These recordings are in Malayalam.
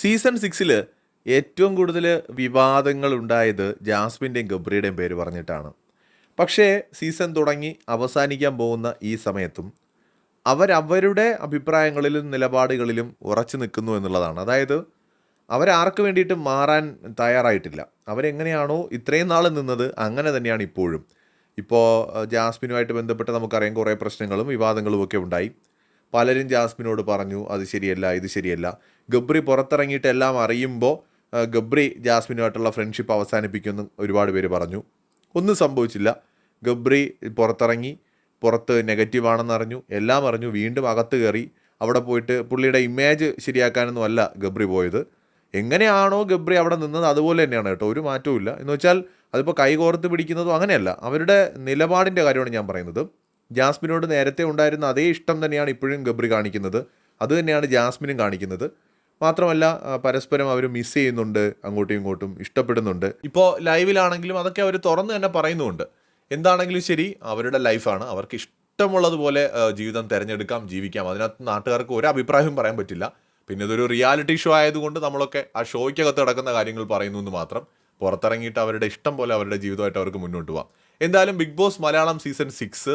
സീസൺ സിക്സിൽ ഏറ്റവും കൂടുതൽ വിവാദങ്ങൾ ഉണ്ടായത് ജാസ്മിന്റെയും ഗബ്രിയുടെയും പേര് പറഞ്ഞിട്ടാണ്. പക്ഷേ സീസൺ തുടങ്ങി അവസാനിക്കാൻ പോകുന്ന ഈ സമയത്തും അവരവരുടെ അഭിപ്രായങ്ങളിലും നിലപാടുകളിലും ഉറച്ചു നിൽക്കുന്നു എന്നുള്ളതാണ്. അതായത് അവരാർക്ക് വേണ്ടിയിട്ട് മാറാൻ തയ്യാറായിട്ടില്ല. അവരെങ്ങനെയാണോ ഇത്രയും നാൾ നിന്നത് അങ്ങനെ തന്നെയാണ് ഇപ്പോഴും. ഇപ്പോൾ ജാസ്മിനുമായിട്ട് ബന്ധപ്പെട്ട് നമുക്കറിയാം കുറേ പ്രശ്നങ്ങളും വിവാദങ്ങളും ഒക്കെ ഉണ്ടായി. പലരും ജാസ്മിനോട് പറഞ്ഞു അത് ശരിയല്ല ഇത് ശരിയല്ല. ഗബ്രി പുറത്തിറങ്ങിയിട്ട് എല്ലാം അറിയുമ്പോൾ ഗബ്രി ജാസ്മിനുമായിട്ടുള്ള ഫ്രണ്ട്ഷിപ്പ് അവസാനിപ്പിക്കുമെന്ന് ഒരുപാട് പേര് പറഞ്ഞു. ഒന്നും സംഭവിച്ചില്ല. ഗബ്രി പുറത്തിറങ്ങി പുറത്ത് നെഗറ്റീവാണെന്ന് അറിഞ്ഞു എല്ലാം അറിഞ്ഞു വീണ്ടും അകത്ത് കയറി അവിടെ പോയിട്ട് പുള്ളിയുടെ ഇമേജ് ശരിയാക്കാനൊന്നും അല്ല ഗബ്രി പോയത്. എങ്ങനെയാണോ ഗബ്രി അവിടെ നിന്നത് അതുപോലെ തന്നെയാണ് കേട്ടോ ഒരു മാറ്റവും ഇല്ല. എന്ന് വെച്ചാൽ അതിപ്പോൾ കൈകോർത്ത് പിടിക്കുന്നതും അങ്ങനെയല്ല. അവരുടെ നിലപാടിന്റെ കാര്യമാണ് ഞാൻ പറയുന്നത്. ജാസ്മിനോട് നേരത്തെ ഉണ്ടായിരുന്ന അതേ ഇഷ്ടം തന്നെയാണ് ഇപ്പോഴും ഗബ്രി കാണിക്കുന്നത്. അത് തന്നെയാണ് ജാസ്മിനും കാണിക്കുന്നത്. മാത്രമല്ല പരസ്പരം അവർ മിസ് ചെയ്യുന്നുണ്ട് അങ്ങോട്ടും ഇങ്ങോട്ടും ഇഷ്ടപ്പെടുന്നുണ്ട്. ഇപ്പോൾ ലൈവിലാണെങ്കിലും അതൊക്കെ അവർ തുറന്ന് തന്നെ പറയുന്നുമുണ്ട്. എന്താണെങ്കിലും ശരി അവരുടെ ലൈഫാണ് അവർക്ക് ഇഷ്ടമുള്ളതുപോലെ ജീവിതം തിരഞ്ഞെടുക്കാം ജീവിക്കാം. അതിനകത്ത് നാട്ടുകാർക്ക് ഒരു അഭിപ്രായവും പറയാൻ പറ്റില്ല. പിന്നെ ഇതൊരു റിയാലിറ്റി ഷോ ആയതുകൊണ്ട് നമ്മളൊക്കെ ആ ഷോയ്ക്കകത്ത് നടക്കുന്ന കാര്യങ്ങൾ പറയുന്നു എന്ന് മാത്രം. പുറത്തിറങ്ങിയിട്ട് അവരുടെ ഇഷ്ടം പോലെ അവരുടെ ജീവിതമായിട്ട് അവർക്ക് മുന്നോട്ട് പോവാം. എന്തായാലും Bigg Boss Malayalam season six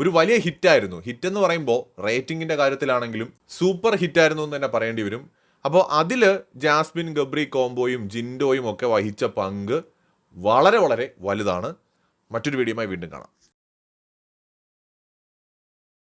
ഒരു വലിയ ഹിറ്റായിരുന്നു. ഹിറ്റ് എന്ന് പറയുമ്പോൾ റേറ്റിംഗിന്റെ കാര്യത്തിലാണെങ്കിലും സൂപ്പർ ഹിറ്റായിരുന്നു എന്ന് തന്നെ പറയേണ്ടി വരും. അപ്പോൾ അതിൽ ജാസ്മിൻ ഗബ്രി കോംബോയും ജിൻഡോയും ഒക്കെ വഹിച്ച പങ്ക് വളരെ വളരെ വലുതാണ്. മറ്റൊരു വീഡിയോയുമായി വീണ്ടും കാണാം.